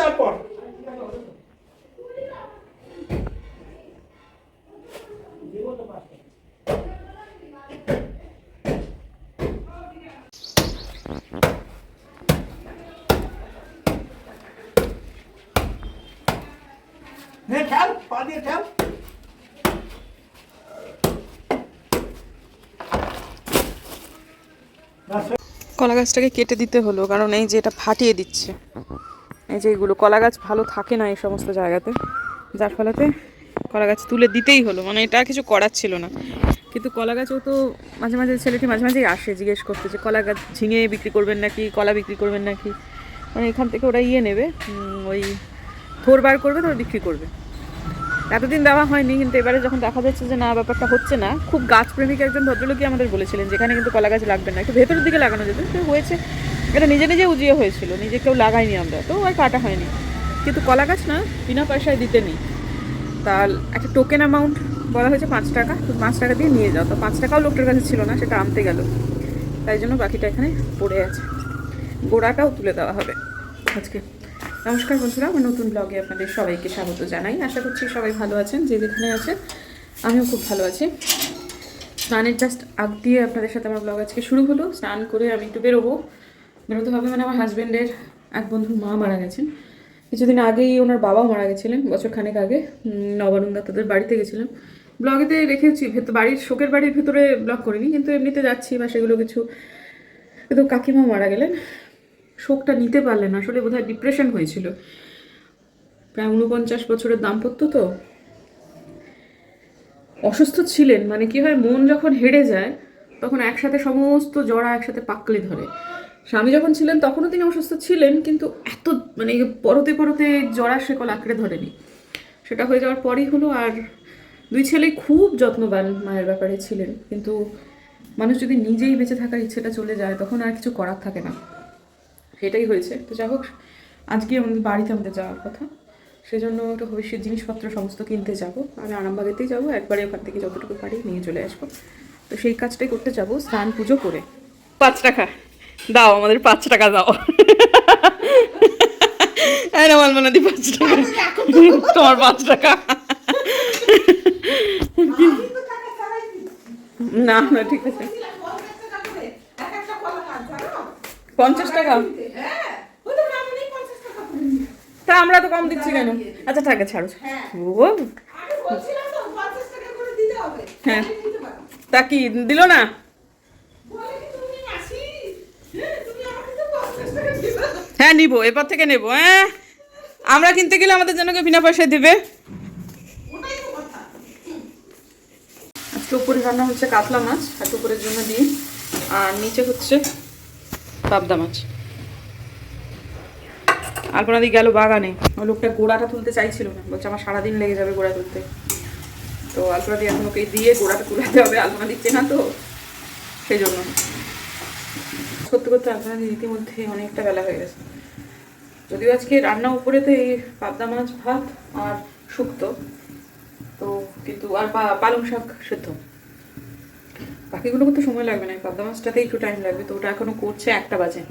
তারপর? কলা গাছটাকে কেটে দিতে হলো কারণ এই যে এটা ফাটিয়ে দিচ্ছে। এই যে এগুলো কলা গাছ ভালো থাকে না এই সমস্ত জায়গাতে। যার ফলেতে কলা গাছ তুলে দিতেই হলো। মানে এটা কিছু করার ছিল না। কিন্তু কলা গাছও তো মাঝে মাঝে ছেলেটি মাঝে মাঝেই আসে, জিজ্ঞেস করতে যে কলা গাছ ঝিঙে বিক্রি করবেন নাকি, কলা বিক্রি করবেন নাকি? মানে এখান থেকে ওরা ইয়ে নেবে ওই থোর বার করবে তোর বিক্রি করবে। এতদিন দেওয়া হয়নি, কিন্তু এবারে যখন দেখা যাচ্ছে যে না, ব্যাপারটা হচ্ছে না, খুব গাছপ্রেমিক একজন ভদ্রলোকই আমাদের বলেছিলেন যেখানে কিন্তু কলা গাছ লাগবে না। একটু ভেতরের দিকে লাগানো যেত হয়েছে এটা নিজে নিজে উজিয়ে হয়েছিল, নিজে কেউ লাগাইনি আমরা, তো আর কাটা হয়নি। কিন্তু কলা গাছ না, বিনা পয়সায় দিতে নেই। তার একটা টোকেন অ্যামাউন্ট বলা হয়েছে পাঁচ টাকা তো পাঁচ টাকা দিয়ে নিয়ে যাও। তো পাঁচ টাকাও লোকটার কাছে ছিল না, সেটা আনতে গেল। তাই জন্য বাকিটা এখানে পড়ে আছে। গোড়াটাও তুলে দেওয়া হবে আজকে। নমস্কার বন্ধুরা, আমার নতুন ব্লগে আপনাদের সবাইকে স্বাগত জানাই। আশা করছি সবাই ভালো আছেন, যে যেখানে আছেন, আমিও খুব ভালো আছি। স্নানের জাস্ট আগ দিয়ে আপনাদের সাথে আমার ব্লগ আজকে শুরু হলো। স্নান করে আমি একটু বেরোবো। বেরোতে মানে আমার হাজব্যান্ডের এক বন্ধুর মা মারা গেছেন। কিছুদিন আগেই ওনার বাবাও মারা গেছিলেন, বছর খানেক আগে। নবানন্দা তাদের বাড়িতে গেছিলাম। ব্লগেতে রেখেছি ভেতর বাড়ির, শোকের বাড়ির ভিতরে ব্লগ করিনি, কিন্তু এমনিতে যাচ্ছি বা সেগুলো কিছু কিন্তু কাকিমা মারা গেলেন। শোকটা নিতে পারলেন আসলে বোধহয় ডিপ্রেশন হয়েছিল। প্রায় উনপঞ্চাশ বছরের দাম্পত্য তো। অসুস্থ ছিলেন মানে কি হয়, মন যখন হেরে যায়, তখন একসাথে সমস্ত জড়া একসাথে পাকলে ধরে। স্বামী যখন ছিলেন, তখনও তিনি অসুস্থ ছিলেন, কিন্তু এত মানে পরতে পরতে জড়া শেকল আঁকড়ে ধরেনি। সেটা হয়ে যাওয়ার পরই হলো, আর দুই ছেলে খুব যত্নবান মায়ের ব্যাপারে ছিলেন, কিন্তু মানুষ যদি নিজেই বেঁচে থাকার ইচ্ছেটা চলে যায়, তখন আর কিছু করার থাকে না। সেটাই হয়েছে। তো যাই হোক, আজকে আমাদের বাড়িতে আমাদের যাওয়ার কথা। সেজন্য একটু ভবিষ্যৎ জিনিসপত্র সমস্ত কিনতে যাব। আমি আরামবাগেতেই যাব, একবারে ওখান থেকে যতটুকু পারি নিয়ে চলে আসব। তো সেই কাজটাই করতে যাব, স্নান পুজো করে। পাঁচ টাকা। দাও, আমাদের পাঁচ টাকা দাও। হ্যাঁ আমার মনে দি পাঁচ টাকা। তোমার পাঁচ টাকা। না না, ঠিক আছে। পঞ্চাশ টাকা? তা আমরা তো কম দিচ্ছি কেন? আচ্ছা আছে ছাড়ো। ও। হ্যাঁ। তা কি, দিল না? হ্যাঁ নিবো, এরপর থেকে নেব হ্যাঁ? আমরা কিনতে গেলে আমাদের জন্য কেউ বিনা পয়সায় দেবে। আজকে উপরে রান্না হচ্ছে কাতলা মাছ আর উপরের জন্য দিই আর নিচে হচ্ছে পাবদা মাছ। আলপনা দিয়ে গেল বাগানে। ওই লোকটা গোড়াটা তুলতে চাইছিল না, বলছে আমার সারাদিন লেগে যাবে গোড়া তুলতে। তো আলপনা এখন ওকে দিয়ে গোড়াটা তুলাতে হবে, আলপনা দিচ্ছে না তো, সেই জন্য। করতে করতে আলপনা দিয়ে ইতিমধ্যে অনেকটা বেলা হয়ে গেছে। যদিও আজকে রান্না উপরে তো এই পাবদা মাছ, ভাত আর শুক্তো, তো কিন্তু আর পালং শাক সেদ্ধ। বাকিগুলো করতে সময় লাগবে না পাবদা মাছটাতে একটু টাইম লাগবে, তো ওটা এখনও করছে একটা বাজে।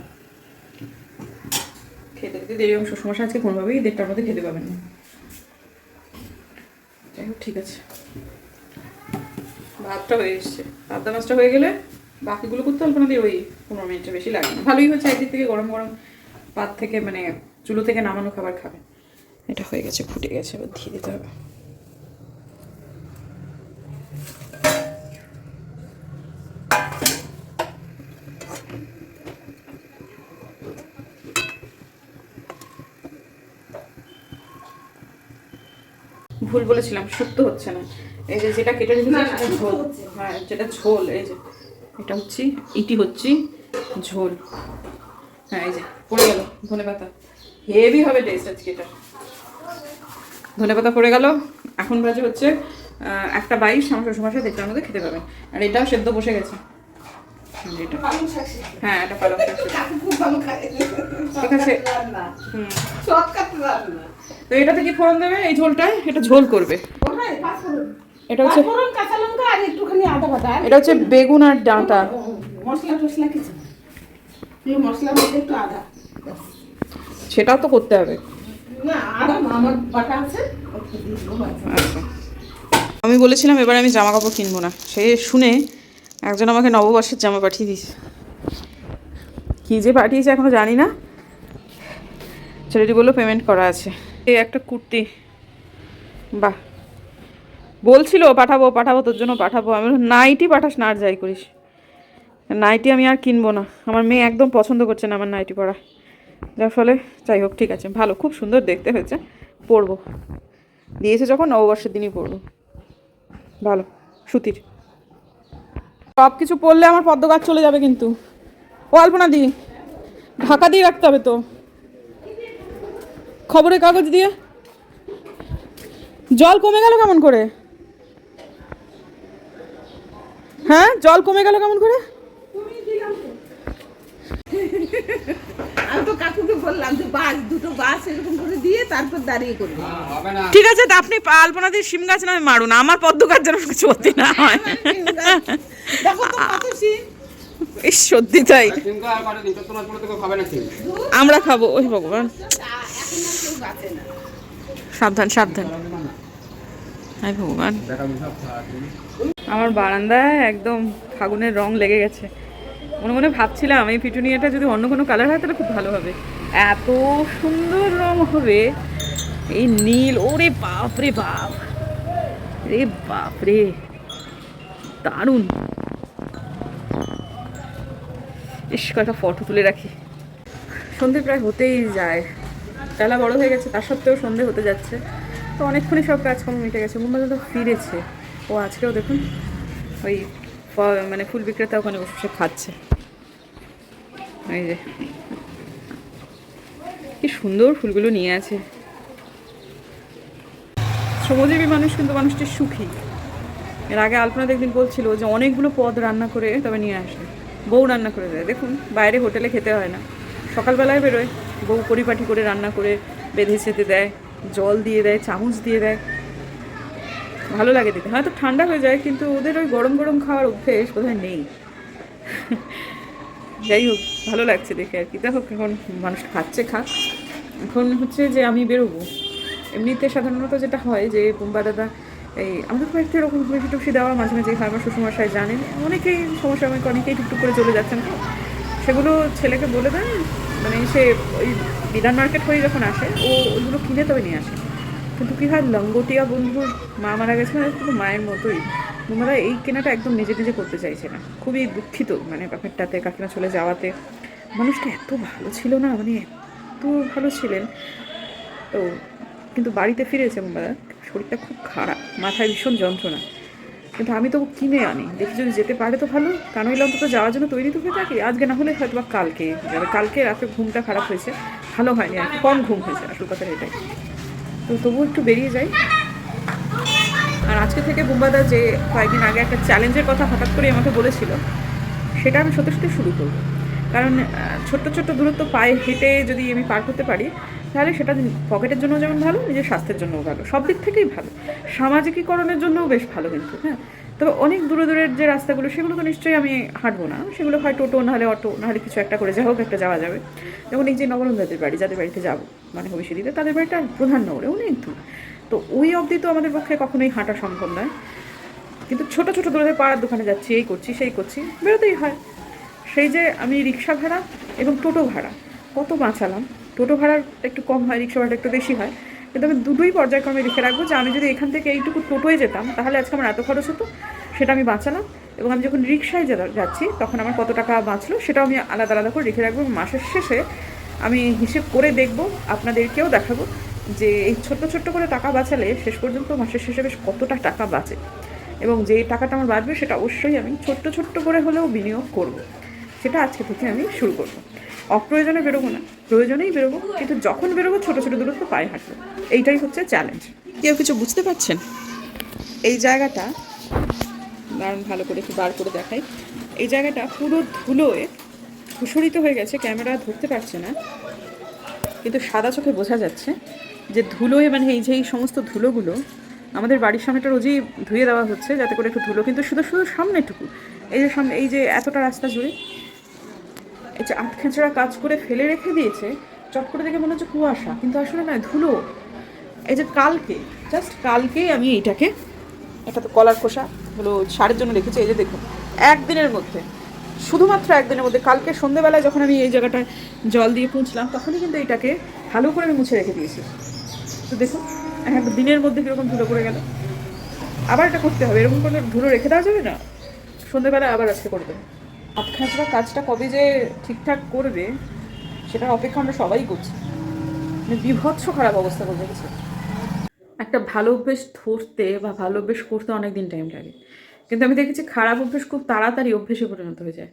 খেতে খেতে দেরি অংশ সমস্যা আজকে কোনোভাবেই দেড়টার মধ্যে খেতে পাবেন না। যাই হোক, ঠিক আছে। ভাতটা হয়ে এসছে। পাবদা মাছটা হয়ে গেলে বাকিগুলো করতে অল্প না দিয়ে ওই পনেরো মিনিটের বেশি লাগে ভালোই হচ্ছে একদিক থেকে গরম গরম পাত থেকে মানে চুলো থেকে নামানো খাবার খাবে। এটা হয়ে গেছে ফুটে গেছে এবার দিয়ে দিতে হবে। ভুল বলেছিলাম শুক্তো হচ্ছে না। এই যে যেটা কেটে রেখেছি সেটা ঝোল। হ্যাঁ যেটা ঝোল এই যে এটা হচ্ছে ইটি হচ্ছে ঝোল। হ্যাঁ এই যে পড়ে গেল ধনে পাতা হেভি হবে টেস্ট আজকে এটা। ধনে পাতা পড়ে গেল। এখন বাজে হচ্ছে একটা বাইশ, আমার শ্বশুরমশাই দেড়টার মধ্যে খেতে পাবেন। আর এটাও সেদ্ধ বসে গেছে। হ্যাঁ তো এটা থেকে ফোড়ন দেবে, এই ঝোলটায় এটা ঝোল করবে। এটা হচ্ছে একটুখানি আদা এটা হচ্ছে বেগুন আর ডাঁটা। মশলা টসলা কিছু মধ্যে একটু আদা। সেটাও তো করতে হবে। আচ্ছা। আমি বলেছিলাম এবার আমি জামা কাপড় কিনবো না। সে শুনে একজন আমাকে নববর্ষের জামা পাঠিয়ে দিয়েছে। কী যে পাঠিয়েছে এখনও জানি না। ছেলেটি বলল পেমেন্ট করা আছে। এই একটা কুর্তি। বাহ। বলছিল পাঠাবো পাঠাবো তোর জন্য পাঠাবো। আমি নাইটি পাঠাস না আর যাই করিস। নাইটি আমি আর কিনবো না। আমার মেয়ে একদম পছন্দ করছে না আমার নাইটি পরা। যার ফলে যাই হোক, ঠিক আছে। ভালো, খুব সুন্দর দেখতে হয়েছে। পরবো। দিয়েছে যখন, নববর্ষের দিনই পরবো। ভালো, সুতির। সব কিছু পরলে আমার পদ্ম গাছ চলে যাবে কিন্তু। ও আলপনা দি, ঢাকা দিয়ে রাখতে হবে তো। খবরের কাগজ দিয়ে। জল কমে গেল কেমন করে? হ্যাঁ জল কমে গেল কেমন করে? আমি তো কাকুকে বললাম যে বাস দুটো বাস এরকম করে দিয়ে তারপর দাঁড়িয়ে করবে। ঠিক আছে তা আপনি আলপনা দিয়ে সিম গাছ নামে মারুন। আমার পদ্ম গাছ যেন চলতে না হয়। দেখো তো কত সিন সত্যি তাই। না আমরা খাব ওই ভগবান। না সাবধান সাবধান। হাই ভগবান। আমার বারান্দায় একদম ফাগুনের রং লেগে গেছে। মনে মনে ভাবছিলাম এই পিটুনিয়াটা যদি অন্য কোনো কালার হয়, তাহলে খুব ভালো হবে। এত সুন্দর রং হবে। এই নীল, ওরে বাপ রে বাপ। রে বাপ রে। দারুণ। ইস কয়েকটা ফটো তুলে রাখি। সন্ধে প্রায় হতেই যায়। বেলা বড় হয়ে গেছে, তার সত্ত্বেও সন্ধে হতে যাচ্ছে। তো অনেকক্ষণই সব কাজকর্ম মিটে গেছে মুম্বাই তো ফিরেছে। ও, আজকেও দেখুন, ওই মানে ফুল বিক্রেতা ওখানে বসে খাচ্ছে। এই যে। কি সুন্দর ফুলগুলো নিয়ে আছে। শ্রমজীবী মানুষ কিন্তু মানুষটি সুখী। এর আগে আলপনা একদিন বলছিল যে অনেকগুলো পদ রান্না করে তবে নিয়ে আসে। বউ রান্না করে দেয়। দেখুন, বাইরে হোটেলে খেতে হয় না। সকালবেলায় বেরোয়, বউ পরিপাটি করে রান্না করে বেঁধে সেতে দেয়, জল দিয়ে দেয়, চামচ দিয়ে দেয়। ভালো লাগে দিতে। হয়তো ঠান্ডা হয়ে যায়, কিন্তু ওদের ওই গরম গরম খাওয়ার অভ্যেস বোধহয় নেই। যাই হোক, ভালো লাগছে দেখে আর কি। দেখো এখন মানুষ খাচ্ছে, খাক। এখন হচ্ছে যে আমি বেরোবো। এমনিতে সাধারণত যেটা হয় যে, বোম্বা দাদা, এই আমাদের বাড়িতে এরকম টুকসি টুকসি দেওয়া মাঝে মাঝে আমার শ্বশুরমশাই জানেন। অনেকেই সমস্যা আমাকে অনেকেই টুকটুক করে চলে যাচ্ছেন, তো। সেগুলো ছেলেকে বলে দেন মানে সে ওই বিধান মার্কেট হয়ে যখন আসে, ও ওইগুলো কিনে তবে নিয়ে আসে। কিন্তু কী হয়, লঙ্গটিয়া বন্ধুর মা মারা গেছে মানে মায়ের মতোই। তোমরা এই কেনাটা একদম নিজে নিজে করতে চাইছে না। খুবই দুঃখিত মানে ব্যাপারটাতে, কাকিমা চলে যাওয়াতে। মানুষটা এত ভালো ছিল না মানে এত ভালো ছিলেন। তো কিন্তু বাড়িতে ফিরেছে মোবাইল শরীরটা খুব খারাপ, মাথায় ভীষণ যন্ত্রণা। কিন্তু আমি তো কিনে আনি, দেখি যদি যেতে পারে তো ভালো। তা নইলে অন্তত যাওয়ার জন্য তৈরি তো হয়ে থাকি। আজকে না হলে হয়তো বা কালকে, যাবে। কালকে রাতে ঘুমটা খারাপ হয়েছে। ভালো হয়নি আর কম ঘুম হয়েছে, আসল কথা এটাই। তো তবুও একটু বেরিয়ে যাই। আর আজকে থেকে বুম্বাদা যে কয়েকদিন আগে একটা চ্যালেঞ্জের কথা হঠাৎ করে আমাকে বলেছিল, সেটা আমি সত্যি সত্যি শুরু করব। কারণ ছোট্ট ছোট্ট দূরত্ব পায়ে হেঁটে যদি আমি পার করতে পারি, তাহলে সেটা পকেটের জন্য যেমন ভালো, নিজের স্বাস্থ্যের জন্যও ভালো, সব দিক থেকেই ভালো। সামাজিকীকরণের জন্যও বেশ ভালো কিন্তু হ্যাঁ? তবে অনেক দূরে দূরের যে রাস্তাগুলো, সেগুলো তো নিশ্চয়ই আমি হাঁটবো না। সেগুলো হয় টোটো, নাহলে অটো, নাহলে কিছু একটা করে যা হোক, একটা যাওয়া যাবে। যেমন এই যে নবরন্দাদের বাড়ি, যাদের বাড়িতে যাব মানে ভবিষ্যতে তাদের বাড়িটা প্রধান নগরে, অনেক দূর। তো ওই অবধি তো আমাদের পক্ষে কখনোই হাঁটা সম্ভব নয়। কিন্তু ছোট ছোট দূরে পাড়ার দোকানে যাচ্ছি, এই করছি, সেই করছি, বেরোতেই হয়। সেই যে আমি রিক্সা ভাড়া এবং টোটো ভাড়া, কত বাঁচালাম। টোটো ভাড়া একটু কম হয়, রিক্সা ভাড়া একটু বেশি হয়। কিন্তু আমি দুটোই পর্যায়ক্রমে লিখে রাখব যে আমি যদি এখান থেকে এইটুকু টোটোয় যেতাম, তাহলে আজকে আমার এত খরচ হতো, সেটা আমি বাঁচালাম এবং আমি যখন রিক্সায় যাচ্ছি, তখন আমার কত টাকা বাঁচলো, সেটাও আমি আলাদা আলাদা করে লিখে রাখব মাসের শেষে আমি হিসেব করে দেখব, আপনাদেরকেও দেখাবো যে এই ছোট্ট ছোট্ট করে টাকা বাঁচালে শেষ পর্যন্ত মাসের শেষে বেশ কতটা টাকা বাঁচে। এবং যে টাকাটা আমার বাঁচবে সেটা অবশ্যই আমি ছোট্ট ছোট্ট করে হলেও বিনিয়োগ করব। সেটা আজকে থেকে আমি শুরু করব। অপ্রয়োজনে বেরোবো না প্রয়োজনেই বেরোবো কিন্তু যখন বেরোবো ছোটো ছোটো দূরত্ব পায়ে হাঁটবো। এইটাই হচ্ছে চ্যালেঞ্জ কেউ কিছু বুঝতে পারছেন? এই জায়গাটা দারুণ ভালো করে একটু বার করে দেখাই। এই জায়গাটা পুরো ধুলোয় ধূসরিত হয়ে গেছে ক্যামেরা ধরতে পারছে না কিন্তু সাদা চোখে বোঝা যাচ্ছে। যে ধুলোয় মানে এই যে এই সমস্ত ধুলোগুলো আমাদের বাড়ির সামনেটা রোজই ধুয়ে দেওয়া হচ্ছে, যাতে করে একটু ধুলো, কিন্তু শুধু শুধু সামনেটুকু। এই যে সামনে এই যে এতটা রাস্তা জুড়ে এই যে আধ খেঁচড়া কাজ করে ফেলে রেখে দিয়েছে, চট করে দেখে মনে হচ্ছে কুয়াশা, কিন্তু আসলে না, ধুলো। এই যে কালকে জাস্ট কালকেই আমি এইটাকে এটা তো কলার খোসা হলো সারের জন্য রেখেছি, এই যে দেখুন, একদিনের মধ্যে, শুধুমাত্র একদিনের মধ্যে, কালকে সন্ধেবেলায় যখন আমি এই জায়গাটায় জল দিয়ে পুঁছলাম তখনই কিন্তু এটাকে ভালো করে আমি মুছে রেখে দিয়েছি। তো দেখুন এক দিনের মধ্যে কীরকম ধুলো পড়ে গেল। আবার এটা করতে হবে এরকম করে ধুলো রেখে দেওয়া যাবে না? সন্ধেবেলায় আবার আজকে করে দেবো হাত কাজটা কবে যে ঠিকঠাক করবে সেটার অপেক্ষা আমরা সবাই করছি। মানে বিভৎস খারাপ অবস্থা করে রেখেছে একটা ভালো অভ্যেস ধরতে বা ভালো অভ্যেস করতে অনেক দিন টাইম লাগে। কিন্তু আমি দেখেছি খারাপ অভ্যেস খুব তাড়াতাড়ি অভ্যেসে পরিণত হয়ে যায়।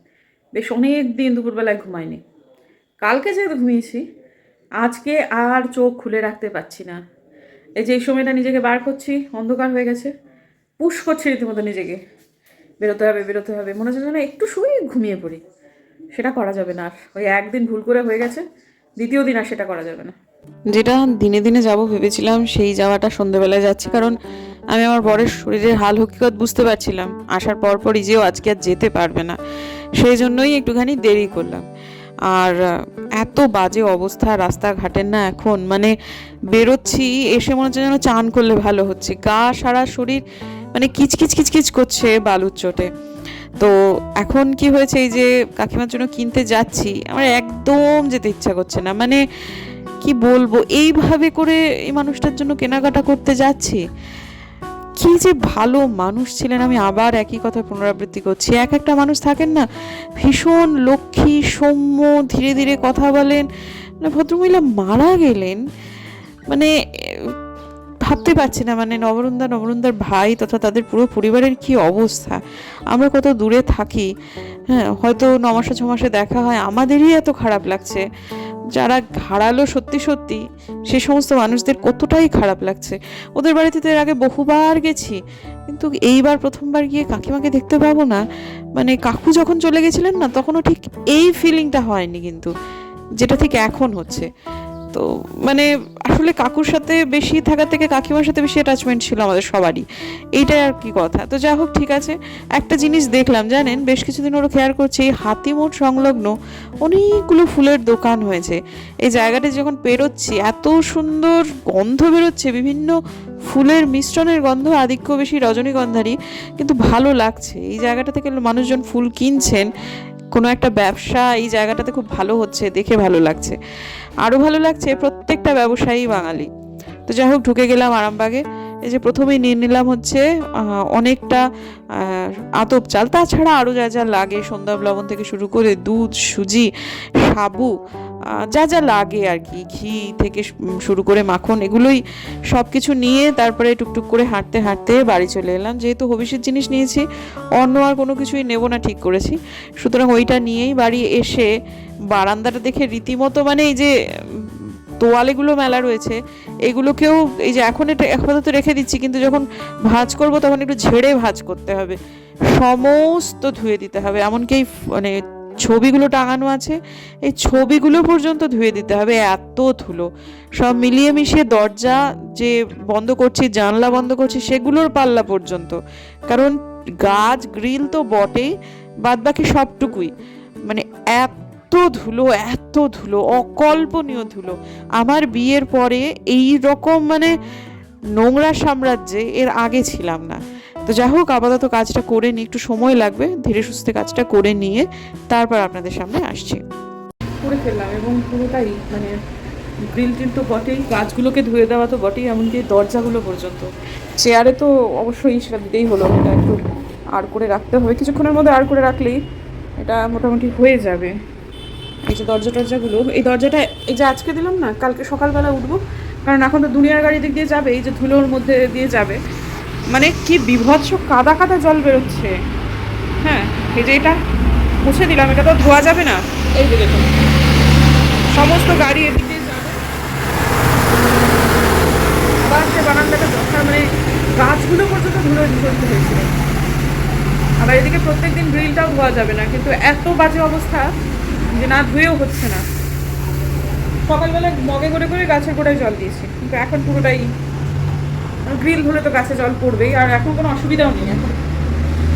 বেশ অনেক দিন দুপুরবেলায় ঘুমাইনি। কালকে যেহেতু ঘুমিয়েছি আজকে আর চোখ খুলে রাখতে পারছি না। এই যে এই সময়টা নিজেকে বার করছি, অন্ধকার হয়ে গেছে। পুশ করছি রীতিমতো নিজেকে। বেরোতে হবে বেরোতে হবে। মনে হচ্ছে যেন একটু শুয়ে ঘুমিয়ে পড়ি। সেটা করা যাবে না আর। ওই একদিন ভুল করে হয়ে গেছে, দ্বিতীয় দিন আর সেটা করা যাবে না। যেটা দিনে দিনে যাব ভেবেছিলাম, সেই যাওয়াটা সন্ধেবেলায় যাচ্ছি। কারণ আমি আমার বরের শরীরের হাল হকিকত বুঝতে পারছিলাম। আসার পর পরই যেও আজকে আর যেতে পারবে না। সেই জন্যই একটুখানি দেরি করলাম। আর এত বাজে অবস্থা রাস্তাঘাটের না এখন। মানে বেরোচ্ছি, এসে মনে হচ্ছে যেন চান করলে ভালো হচ্ছে। গা সারা শরীর মানে কিচকিচ কিচকিচ করছে বালুর চোটে। তো এখন কি হয়েছে, এই যে কাকিমার জন্য কিনতে যাচ্ছি, আমার একদম যেতে ইচ্ছা করছে না। মানে কি বলব, এইভাবে করে এই মানুষটার জন্য কেনাকাটা করতে যাচ্ছি। কি যে ভালো মানুষ ছিলেন। আমি আবার একই কথা পুনরাবৃত্তি করছি। এক একটা মানুষ থাকেন না, ভীষণ লক্ষ্মী, সৌম্য, ধীরে ধীরে কথা বলেন। ভদ্রমহিলা মারা গেলেন মানে ভাবতে পারছি না মানে নবরুন্দা, নবরুন্দার ভাই তথা তাদের পুরো পরিবারের কি অবস্থা? আমরা কত দূরে থাকি। হ্যাঁ হয়তো ন মাসে ছ মাসে দেখা হয়, আমাদেরই এত খারাপ লাগছে। যারা হারালো সত্যি সত্যি, সে সমস্ত মানুষদের কতটাই খারাপ লাগছে। ওদের বাড়িতে তো এর আগে বহুবার গেছি, কিন্তু এইবার প্রথমবার গিয়ে কাকিমাকে দেখতে পাবো না। মানে কাকু যখন চলে গেছিলেন না, তখনও ঠিক এই ফিলিংটা হয়নি কিন্তু, যেটা ঠিক এখন হচ্ছে। তো মানে আসলে কাকুর সাথে বেশি থাকার থেকে কাকিমার সাথে বেশি অ্যাটাচমেন্ট ছিল আমাদের সবারই। এইটাই আর কি কথা। তো যাই হোক, ঠিক আছে। একটা জিনিস দেখলাম, জানেন? বেশ কিছুদিন ওরা খেয়াল করছে, এই হাতিমোড় সংলগ্ন অনেকগুলো ফুলের দোকান হয়েছে। এই জায়গাটা যখন পেরোচ্ছি, এত সুন্দর গন্ধ বেরোচ্ছে, বিভিন্ন ফুলের মিশ্রণের গন্ধ আধিক্য বেশি রজনীগন্ধারই, কিন্তু ভালো লাগছে। এই জায়গাটা থেকে মানুষজন ফুল কিনছেন, কোনো একটা ব্যবসা, এই জায়গাটাতে খুব ভালো হচ্ছে, দেখে ভালো লাগছে। আরও ভালো লাগছে প্রত্যেকটা ব্যবসায়ী বাঙালি। তো যাই হোক, ঢুকে গেলাম আরামবাগে। এই যে প্রথমেই নিয়ে নিলাম হচ্ছে অনেকটা আতপ চাল। তাছাড়া আরও যা যা লাগে, সন্ধ্যা লবণ থেকে শুরু করে দুধ, সুজি, সাবু যা যা লাগে আর কি, ঘি থেকে শুরু করে মাখন, এগুলোই সব কিছু নিয়ে তারপরে টুকটুক করে হাঁটতে হাঁটতে বাড়ি চলে এলাম। যেহেতু হবিষের জিনিস নিয়েছি, অন্য আর কোনো কিছুই নেব না, ঠিক করেছি। সুতরাং ওইটা নিয়েই বাড়ি এসে বারান্দাটা দেখে রীতিমতো মানে এই যে তোয়ালেগুলো মেলা রয়েছে, এগুলোকেও এই যে এখন এটা আপাতত রেখে দিচ্ছি, কিন্তু যখন ভাঁজ করব তখন একটু ঝেড়ে ভাঁজ করতে হবে। সমস্ত ধুয়ে দিতে হবে, এমনকি মানে ছবিগুলো টাঙানো আছে, এই ছবিগুলো পর্যন্ত ধুয়ে দিতে হবে, এত ধুলো। সব মিলিয়ে মিশিয়ে দরজা যে বন্ধ করছি, জানলা বন্ধ করছি, সেগুলোর পাল্লা পর্যন্ত। কারণ গাছ, গ্রিল তো বটেই বাদ বাকি সবটুকুই। মানে এত ধুলো এত ধুলো, অকল্পনীয় ধুলো। আমার বিয়ের পরে এই রকম মানে নোংরা সাম্রাজ্যে এর আগে ছিলাম না। তো যাই হোক, আপাতত কাজটা করে নিই একটু সময় লাগবে, ধীরে সুস্থে কাজটা করে নিয়ে তারপর আপনাদের সামনে আসছি। করে ফেললাম এবং পুরোটাই মানে গ্রিল টিল তো বটেই গাছগুলোকে ধুয়ে দেওয়া তো বটেই, এমনকি দরজাগুলো পর্যন্ত। চেয়ারে তো অবশ্যই সেটা দিতেই হলো, এটা একটু আর করে রাখতে হবে। কিছুক্ষণের মধ্যে আর করে রাখলেই এটা মোটামুটি হয়ে যাবে। এই যে দরজা টরজাগুলো, এই দরজাটা, এই যে আজকে দিলাম না, কালকে সকালবেলা উঠবো, কারণ এখন তো দুনিয়ার গাড়ি দিক দিয়ে যাবে, এই যে ধুলোর মধ্যে দিয়ে যাবে। মানে কি বিভৎস কাদা কাদা জল বেরোচ্ছে। হ্যাঁ এই যে এটা মুছে দিলাম, এটা তো ধোয়া যাবে না। এই যে দেখুন, সমস্ত গাড়ি এদিক আবার সে বারান্দাটা দরকার মানে গাছগুলো পর্যন্ত ধুলো হয়েছিল। আবার এদিকে প্রত্যেকদিন গ্রিলটাও ধোয়া যাবে না, কিন্তু এত বাজে অবস্থা যে না ধুয়েও হচ্ছে না। সকালবেলা মগে করে করে গাছের গোড়ায় জল দিয়েছি, কিন্তু এখন পুরোটাই গ্রিল ধরে তো গাছে জল পড়বেই, আর এখন কোনো অসুবিধাও নেই, এখন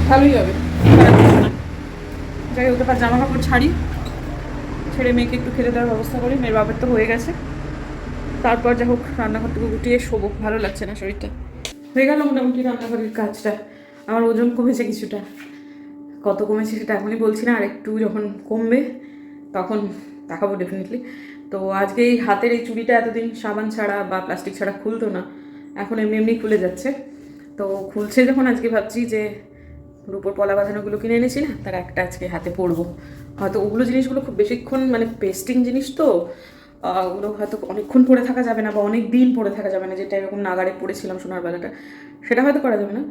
ভালোই হবে। যাই হোক জামা কাপড় ছাড়ি, ছেড়ে মেয়েকে একটু খেতে দেওয়ার ব্যবস্থা করি, মেয়ের বাবার তো হয়ে গেছে। তারপর যা হোক রান্নাঘর থেকে গুটিয়ে শোবো, ভালো লাগছে না শরীরটা। হয়ে গেল মোটামুটি রান্নাঘরের কাজটা, আমার ওজন কমেছে কিছুটা। কত কমেছে সেটা এখনই বলছি না, আর একটু যখন কমবে, তখন দেখাবো ডেফিনেটলি তো আজকে এই হাতের এই চুড়িটা এতদিন সাবান ছাড়া বা প্লাস্টিক ছাড়া খুলতো না এখন এমনি এমনি খুলে যাচ্ছে। তো খুলছে যখন, আজকে ভাবছি যে রূপোর পলা বাঁধানোগুলো কিনে এনেছি না, তার একটা আজকে হাতে পরবো। হয়তো ওগুলো জিনিসগুলো খুব বেশিক্ষণ মানে পেস্টিং জিনিস তো ওগুলো হয়তো অনেকক্ষণ পরে থাকা যাবে না বা অনেক দিন পরে থাকা যাবে না, যেটা এরকম নাগারে পড়েছিলাম সোনার বেলাটা সেটা হয়তো করা যাবে না।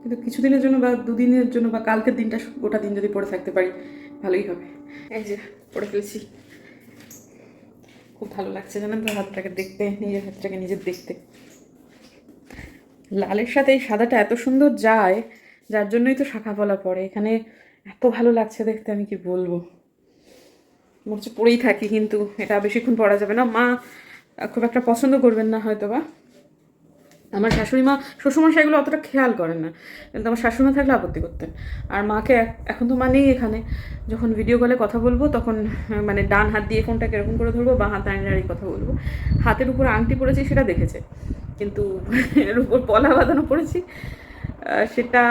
কিন্তু কিছুদিনের জন্য বা দুদিনের জন্য বা কালকের দিনটা, গোটা দিন যদি পড়ে থাকতে পারি, ভালোই হবে। এই যে পড়ে ফেলেছি। খুব ভালো লাগছে জানেন তো, হাতটাকে দেখতে, নিজের হাতটাকে নিজের দেখতে। লালের সাথে এই সাদাটা এত সুন্দর যায়, যার জন্যই তো শাখা ফলা পড়ে। এখানে এত ভালো লাগছে দেখতে, আমি কি বলব? হচ্ছে পরেই থাকি, কিন্তু এটা বেশিক্ষণ পরা যাবে না। মা খুব একটা পছন্দ করবেন না হয়তো বা আমার শাশুড়ি মা শ্বশুরমশাই এগুলো অতটা খেয়াল করেন না। কিন্তু আমার শাশুড়ি মা থাকলে আপত্তি করতেন। আর মাকে এখন তো মা নেই এখানে। যখন ভিডিও কলে কথা বলব, তখন মানে ডান হাত দিয়ে ফোনটাকে এরকম করে ধরবো, বা হাত দাঁড়িয়ে দাঁড়িয়ে কথা বলব। হাতের উপর আংটি পড়েছি সেটা দেখেছে। কিন্তু এর উপর পলা বাঁধানো পড়েছি সেটা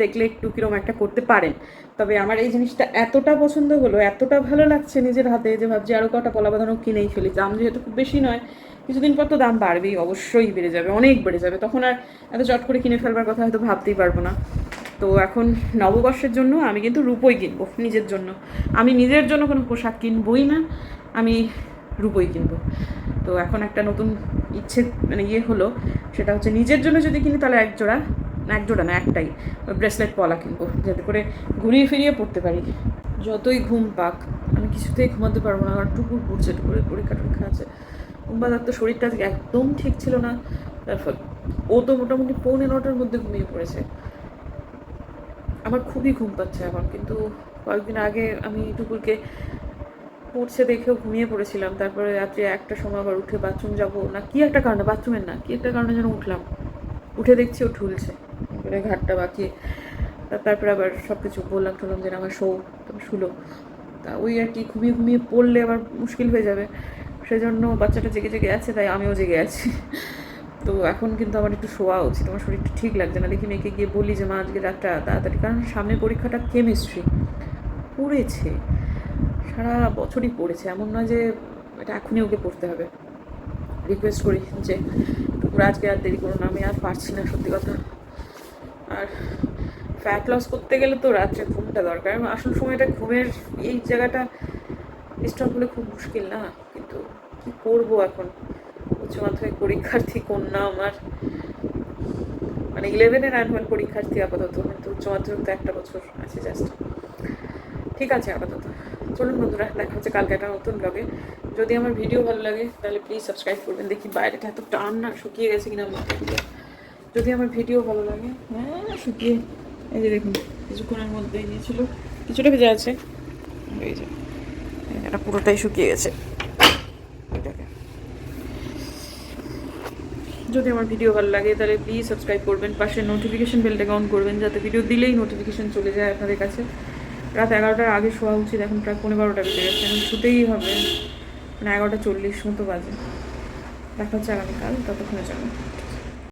দেখলে একটু কিরম একটা করতে পারেন। তবে আমার এই জিনিসটা এতটা পছন্দ হলো, এতটা ভালো লাগছে নিজের হাতে যে ভাবছি আরও কটা পলা বাঁধানো কিনেই ফেলি। দাম যেহেতু খুব বেশি নয়, কিছুদিন পর তো দাম বাড়বেই, অবশ্যই বেড়ে যাবে, অনেক বেড়ে যাবে। তখন আর এত চট করে কিনে ফেলবার কথা হয়তো ভাবতেই পারব না। তো এখন নববর্ষের জন্য আমি কিন্তু রূপই কিনবো, নিজের জন্য। আমি নিজের জন্য কোনো পোশাক কিনবই না, আমি রূপই কিনবো। তো এখন একটা নতুন ইচ্ছে মানে ইয়ে হলো, সেটা হচ্ছে নিজের জন্য যদি কিনি তাহলে এক জোড়া এক জোড়া না, একটাই। ওই ব্রেসলেট পলা কিনবো, যাতে করে ঘুরিয়ে ফিরিয়ে পড়তে পারি। যতই ঘুম পাক, আমি কিছুতেই ঘুমাতে পারব না, আমার টুকুর পড়ছে টুকুরের পরীক্ষা টরীক্ষা আছে। উম্বাদার তো শরীরটা আজকে একদম ঠিক ছিল না। তারপর ও তো মোটামুটি পৌনে নটার মধ্যে ঘুমিয়ে পড়েছে। আমার খুবই ঘুম পাচ্ছে এখন, কিন্তু কয়েকদিন আগে আমি টুকুরকে পড়ছে দেখেও ঘুমিয়ে পড়েছিলাম। তারপরে রাত্রে একটা সময় আবার উঠে বাথরুম যাব। না, কি একটা কারণে? বাথরুমের না, কি একটা কারণে যেন উঠলাম। উঠে দেখছি ও ঠুলছে করে ঘাটটা বাঁকিয়ে তা- তারপরে আবার সব কিছু বললাম টললাম যে আমার শো শুলো। তা ওই আর কি, ঘুমিয়ে ঘুমিয়ে পড়লে আবার মুশকিল হয়ে যাবে। সেজন্য বাচ্চাটা জেগে জেগে আছে, তাই আমিও জেগে আছি। তো এখন কিন্তু আমার একটু শোয়া উচিত, আমার শরীরটা ঠিক লাগছে না। দেখি মেয়েকে গিয়ে বলি যে, মা, আজকে রাতটা তাড়াতাড়ি। কারণ সামনে পরীক্ষাটা কেমিস্ট্রি। পড়েছে। সারা বছরই পড়েছে, এমন নয় যে এটা এখনই ওকে পড়তে হবে। রিকোয়েস্ট করি যে টুকুরা আজকে আর দেরি করো না, আমি আর পারছি না, সত্যি কথা। আর ফ্যাট লস করতে গেলে তো রাত্রে ঘুমটা দরকার। আসল সময়টা ঘুমের এই জায়গাটা ডিস্টার্ব হলে খুব মুশকিল না? কিন্তু কী করব এখন? উচ্চ মাধ্যমিক পরীক্ষার্থী কন্যা আমার। মানে ইলেভেনের অ্যানুয়াল পরীক্ষার্থী আপাতত, কিন্তু উচ্চ মাধ্যমিক তো একটা বছর আছে জাস্ট ঠিক আছে, আপাতত। চলুন বন্ধুরা, দেখা হচ্ছে কালকে একটা নতুন ব্লগে যদি আমার ভিডিও ভালো লাগে, তাহলে প্লিজ সাবস্ক্রাইব করবেন। দেখি বাইরেটা এত টান না, শুকিয়ে গেছে কিনা দিয়ে। যদি আমার ভিডিও ভালো লাগে হ্যাঁ শুকিয়ে, এই যে দেখুন, কিছুক্ষণের মধ্যে গিয়েছিল কিছুটা ভেজে আছে। এই যে, এটা পুরোটাই শুকিয়ে গেছে। এটাকে। যদি আমার ভিডিও ভালো লাগে, তাহলে প্লিজ সাবস্ক্রাইব করবেন, পাশে নোটিফিকেশন বেলটাকে অন করবেন, যাতে ভিডিও দিলেই নোটিফিকেশন চলে যায় আপনাদের কাছে। রাত এগারোটার আগে শোয়া উচিত, এখন প্রায় পনেরো বারোটা বেজে গেছে, এখন শুতেই হবে। মানে এগারোটা চল্লিশ মতো বাজে। দেখা হচ্ছে আগামীকাল ততক্ষণে জন্য।